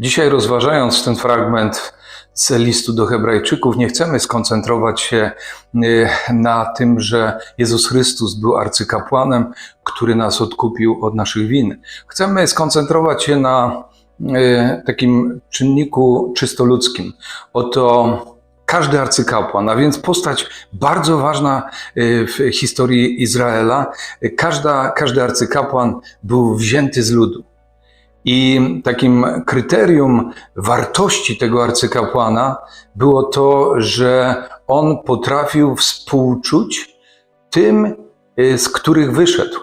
Dzisiaj rozważając ten fragment z listu do Hebrajczyków, nie chcemy skoncentrować się y, na tym, że Jezus Chrystus był arcykapłanem, który nas odkupił od naszych win. Chcemy skoncentrować się na y, takim czynniku czysto ludzkim. Oto każdy arcykapłan, a więc postać bardzo ważna y, w historii Izraela, każda, każdy arcykapłan był wzięty z ludu. I takim kryterium wartości tego arcykapłana było to, że on potrafił współczuć tym, y, z których wyszedł,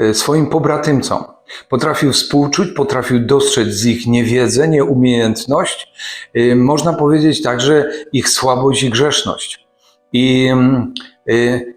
y, swoim pobratymcom. Potrafił współczuć, potrafił dostrzec ich niewiedzę, nieumiejętność, y, można powiedzieć także ich słabość i grzeszność. I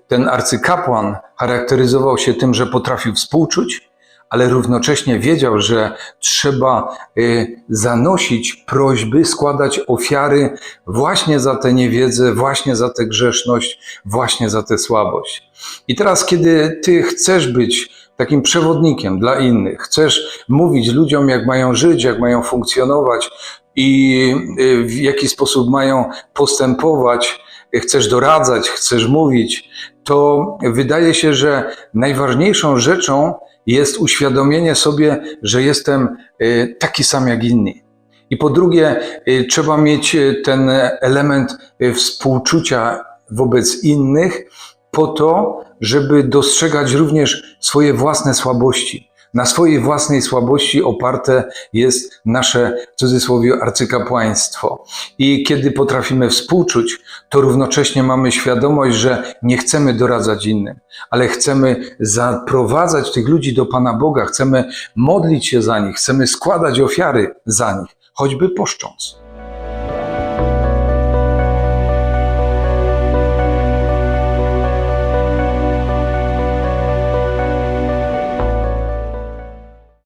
ten arcykapłan charakteryzował się tym, że potrafił współczuć, ale równocześnie wiedział, że trzeba y, zanosić prośby, składać ofiary właśnie za tę niewiedzę, właśnie za tę grzeszność, właśnie za tę słabość. I teraz, kiedy ty chcesz być takim przewodnikiem dla innych, chcesz mówić ludziom, jak mają żyć, jak mają funkcjonować i y, w jaki sposób mają postępować, chcesz doradzać, chcesz mówić, to wydaje się, że najważniejszą rzeczą jest uświadomienie sobie, że jestem y, taki sam jak inni. I po drugie, y, trzeba mieć y, ten element współczucia wobec innych, po to, żeby dostrzegać również swoje własne słabości. Na swojej własnej słabości oparte jest nasze, w cudzysłowie, arcykapłaństwo. I kiedy potrafimy współczuć, to równocześnie mamy świadomość, że nie chcemy doradzać innym, ale chcemy zaprowadzać tych ludzi do Pana Boga, chcemy modlić się za nich, chcemy składać ofiary za nich, choćby poszcząc.